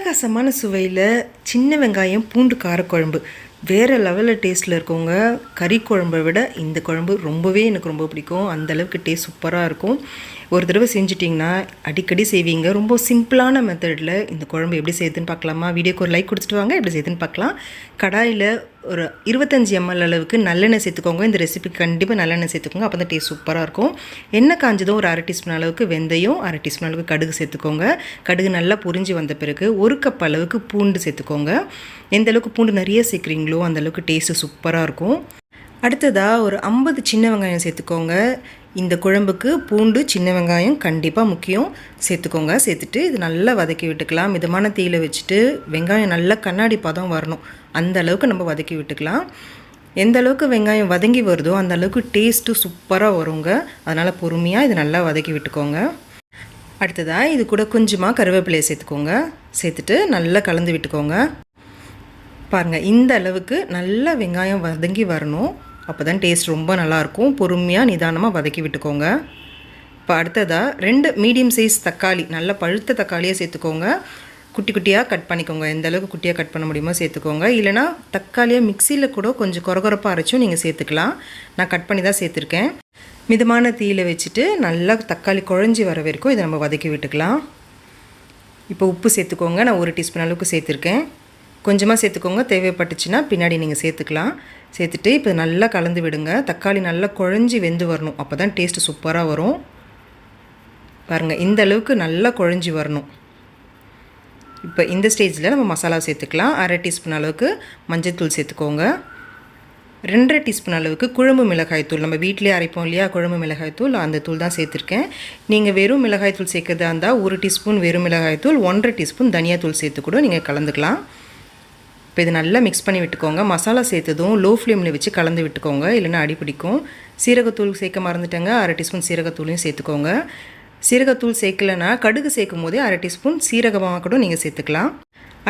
அட்டகாசமான சுவையில் சின்ன வெங்காயம் பூண்டு காரக்குழம்பு. வேறு லெவலில் டேஸ்ட்டில் இருக்கவங்க கறி குழம்பை விட இந்த குழம்பு ரொம்பவே எனக்கு ரொம்ப பிடிக்கும். அந்த அளவுக்கு டேஸ்ட் சூப்பராக இருக்கும். ஒரு தடவை செஞ்சிட்டிங்கன்னா அடிக்கடி செய்வீங்க. ரொம்ப சிம்பிளான மெத்தடில் இந்த குழம்பு எப்படி செய்யுதுன்னு பார்க்கலாமா? வீடியோக்கு ஒரு லைக் கொடுத்துட்டு வாங்க. எப்படி செய்யுதுன்னு பார்க்கலாம். கடாயில் ஒரு இருபத்தஞ்சி எம்எல் அளவுக்கு நல்லெண்ணெய் சேர்த்துக்கோங்க. இந்த ரெசிபி கண்டிப்பாக நல்லெண்ணெய் சேர்த்துக்கோங்க. அப்போ தான் டேஸ்ட் சூப்பராக இருக்கும். எண்ணெய் காஞ்சதும் ஒரு அரை டீஸ்பூன் அளவுக்கு வெந்தயம் அரை டீஸ்பூன் அளவுக்கு கடுகு சேர்த்துக்கோங்க. கடுகு நல்லா பொரிஞ்சு வந்த பிறகு ஒரு கப் அளவுக்கு பூண்டு சேர்த்துக்கோங்க. எந்த அளவுக்கு பூண்டு நிறைய சேர்க்குறீங்களோ அந்தளவுக்கு டேஸ்ட்டு சூப்பராக இருக்கும். அடுத்ததாக ஒரு ஐம்பது சின்ன வெங்காயம் சேர்த்துக்கோங்க. இந்த குழம்புக்கு பூண்டு சின்ன வெங்காயம் கண்டிப்பாக முக்கியம். சேர்த்துக்கோங்க. சேர்த்துட்டு இது நல்லா வதக்கி விட்டுக்கலாம். மிதமான தீயில் வச்சுட்டு வெங்காயம் நல்லா கண்ணாடி பதம் வரணும். அந்த அளவுக்கு நம்ம வதக்கி விட்டுக்கலாம். எந்த அளவுக்கு வெங்காயம் வதங்கி வருதோ அந்த அளவுக்கு டேஸ்ட்டு சூப்பராக வருங்க. அதனால் பொறுமையாக இது நல்லா வதக்கி விட்டுக்கோங்க. அடுத்ததாக இது கூட கொஞ்சமாக கருவேப்பிலையை சேர்த்துக்கோங்க. சேர்த்துட்டு நல்லா கலந்து விட்டுக்கோங்க. பாருங்கள் இந்த அளவுக்கு நல்லா வெங்காயம் வதங்கி வரணும். அப்போ தான் டேஸ்ட் ரொம்ப நல்லாயிருக்கும். பொறுமையாக நிதானமாக வதக்கி விட்டுக்கோங்க. இப்போ அடுத்ததாக ரெண்டு மீடியம் சைஸ் தக்காளி நல்ல பழுத்த தக்காளியாக சேர்த்துக்கோங்க. குட்டி குட்டியாக கட் பண்ணிக்கோங்க. எந்த அளவுக்கு குட்டியாக கட் பண்ண முடியுமோ சேர்த்துக்கோங்க. இல்லைனா தக்காளியாக மிக்சியில் கூட கொஞ்சம் குறகுறப்பாக அரைச்சும் நீங்கள் சேர்த்துக்கலாம். நான் கட் பண்ணி தான் சேர்த்துருக்கேன். மிதமான தீயில் வச்சுட்டு நல்லா தக்காளி குழஞ்சி வர வரைக்கும் இதை நம்ம வதக்கி விட்டுக்கலாம். இப்போ உப்பு சேர்த்துக்கோங்க. நான் ஒரு டீஸ்பூன் அளவுக்கு சேர்த்துருக்கேன். கொஞ்சமாக சேர்த்துக்கோங்க. தேவைப்பட்டுச்சுன்னா பின்னாடி நீங்கள் சேர்த்துக்கலாம். சேர்த்துட்டு இப்போ நல்லா கலந்து விடுங்க. தக்காளி நல்லா குழஞ்சி வெந்து வரணும். அப்போ தான் டேஸ்ட்டு சூப்பராக வரும். பாருங்கள் இந்த அளவுக்கு நல்லா குழஞ்சி வரணும். இப்போ இந்த ஸ்டேஜில் நம்ம மசாலா சேர்த்துக்கலாம். அரை டீஸ்பூன் அளவுக்கு மஞ்சள் தூள் சேர்த்துக்கோங்க. ரெண்டரை டீஸ்பூன் அளவுக்கு குழம்பு மிளகாய் தூள். நம்ம வீட்டிலே அரைப்போம் இல்லையா? குழம்பு மிளகாய் தூள் அந்த தூள் தான் சேர்த்துருக்கேன். நீங்கள் வெறும் மிளகாய் தூள் சேர்க்கறதா இருந்தால் ஒரு டீஸ்பூன் வெறும் மிளகாய் தூள் ஒன்றரை டீஸ்பூன் தனியாத்தூள் சேர்த்து கூட நீங்கள் கலந்துக்கலாம். இப்போ இது நல்லா மிக்ஸ் பண்ணி விட்டுக்கோங்க. மசாலா சேர்த்ததும் லோ ஃப்ளேமில் வச்சு கலந்து விட்டுக்கோங்க. இல்லைன்னா அடி பிடிக்கும். சீரகத்தூள் சேர்க்க மறந்துட்டேங்க. அரை டீஸ்பூன் சீரகத்தூளையும் சேர்த்துக்கோங்க. சீரகத்தூள் சேர்க்கலைன்னா கடுகு சேர்க்கும் போதே அரை டீஸ்பூன் சீரகமாக கூட நீங்கள் சேர்த்துக்கலாம்.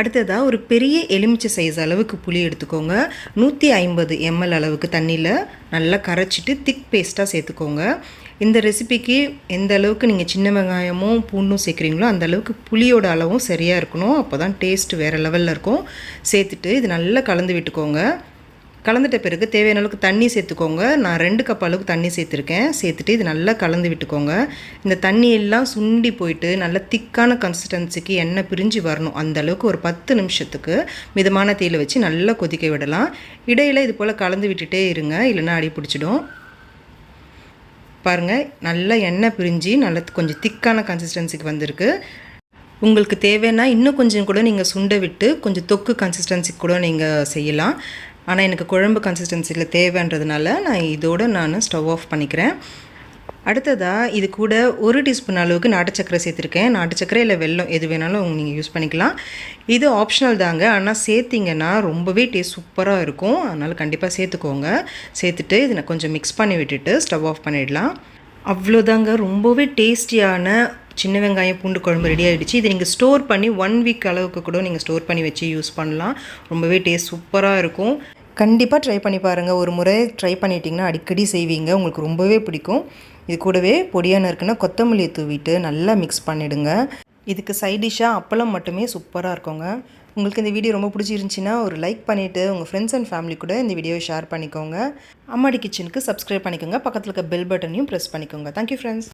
அடுத்ததாக ஒரு பெரிய எலுமிச்சை சைஸ் அளவுக்கு புளி எடுத்துக்கோங்க. நூற்றி ஐம்பது எம்எல் அளவுக்கு தண்ணியில் நல்லா கரைச்சிட்டு திக் பேஸ்ட்டாக சேர்த்துக்கோங்க. இந்த ரெசிபிக்கு எந்த அளவுக்கு நீங்கள் சின்ன வெங்காயமும் பூண்டும் சேர்க்குறீங்களோ அந்த அளவுக்கு புளியோட அளவும் சரியாக இருக்கணும். அப்போ தான் டேஸ்ட் வேறு லெவலில் இருக்கும். சேர்த்துட்டு இது நல்லா கலந்து விட்டுக்கோங்க. கலந்துட்ட பிறகு தேவையான அளவுக்கு தண்ணி சேர்த்துக்கோங்க. நான் ரெண்டு கப் அளவுக்கு தண்ணி சேர்த்துருக்கேன். சேர்த்துட்டு இது நல்லா கலந்து விட்டுக்கோங்க. இந்த தண்ணி எல்லாம் சுண்டி போயிட்டு நல்ல திக்கான கன்சிஸ்டன்சிக்கு எண்ணெய் பிரிஞ்சு வரணும். அந்த அளவுக்கு ஒரு பத்து நிமிஷத்துக்கு மிதமான தீயில் வச்சு நல்லா கொதிக்க விடலாம். இடையில் இது போல் கலந்து விட்டுட்டே இருங்க. இல்லைன்னா அடி பிடிச்சிடும். பாருங்கள் நல்லா எண்ணெய் பிரிஞ்சு நல்ல கொஞ்சம் திக்கான கன்சிஸ்டன்சிக்கு வந்திருக்கு. உங்களுக்கு தேவைன்னா இன்னும் கொஞ்சம் கூட நீங்கள் சுண்டை விட்டு கொஞ்சம் தொக்கு கன்சிஸ்டன்சிக்கு கூட நீங்கள் செய்யலாம். ஆனால் எனக்கு குழம்பு கன்சிஸ்டன்சியில் தேவைன்றதுனால நான் இதோடு நான் ஸ்டவ் ஆஃப் பண்ணிக்கிறேன். அடுத்ததாக இது கூட ஒரு டீஸ்பூன் அளவுக்கு நாட்டு சக்கரை சேர்த்துருக்கேன். நாட்டு சக்கரை இல்லை வெள்ளம் எது வேணாலும் நீங்கள் யூஸ் பண்ணிக்கலாம். இது ஆப்ஷனல் தாங்க. ஆனால் சேர்த்திங்கன்னா ரொம்பவே டேஸ்ட் சூப்பராக இருக்கும். அதனால் கண்டிப்பாக சேர்த்துக்கோங்க. சேர்த்துட்டு இதை கொஞ்சம் மிக்ஸ் பண்ணி விட்டுட்டு ஸ்டவ் ஆஃப் பண்ணிடலாம். அவ்வளோதாங்க. ரொம்பவே டேஸ்டியான சின்ன வெங்காயம் பூண்டு குழம்பு ரெடி ஆகிடுச்சு இதை நீங்கள் ஸ்டோர் பண்ணி ஒன் வீக் அளவுக்கு கூட நீங்கள் ஸ்டோர் பண்ணி வச்சு யூஸ் பண்ணலாம். ரொம்பவே டேஸ்ட் சூப்பராக இருக்கும். கண்டிப்பாக ட்ரை பண்ணி பாருங்கள் ஒரு முறை ட்ரை பண்ணிட்டிங்கன்னா அடிக்கடி செய்வீங்க. உங்களுக்கு ரொம்பவே பிடிக்கும். இது கூடவே பொடியான இருக்குன்னா கொத்தமல்லியை தூவிட்டு நல்லா மிக்ஸ் பண்ணிவிடுங்க இதுக்கு சைட் டிஷ்ஷாக அப்பளம் மட்டுமே சூப்பராக இருக்குங்க. உங்களுக்கு இந்த வீடியோ ரொம்ப பிடிச்சிருந்துச்சின்னா ஒரு லைக் பண்ணிவிட்டு உங்கள் ஃப்ரெண்ட்ஸ் அண்ட் ஃபேமிலி கூட இந்த வீடியோவை ஷேர் பண்ணிக்கோங்க. அம்மாடி கிச்சனுக்கு சப்ஸ்கிரைப் பண்ணிக்கோங்க. பக்கத்தில் இருக்க பெல் பட்டனையும் ப்ரெஸ் பண்ணிக்கோங்க. Thank you friends